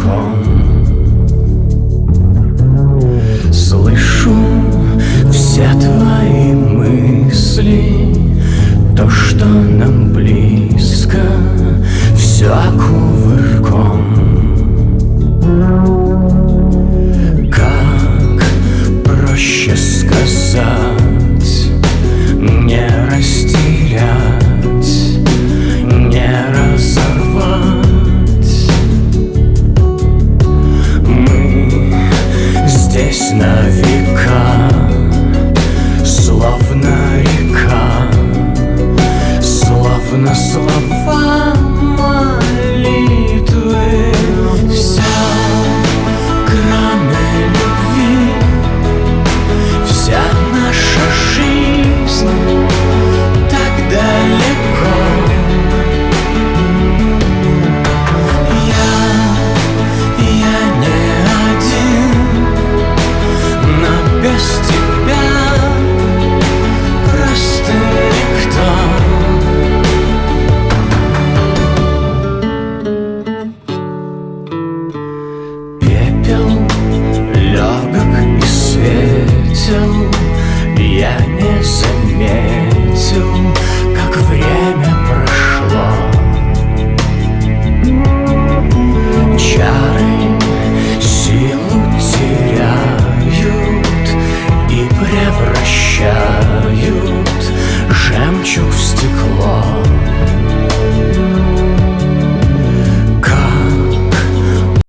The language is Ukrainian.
call. Здесь на века словно река Славно слова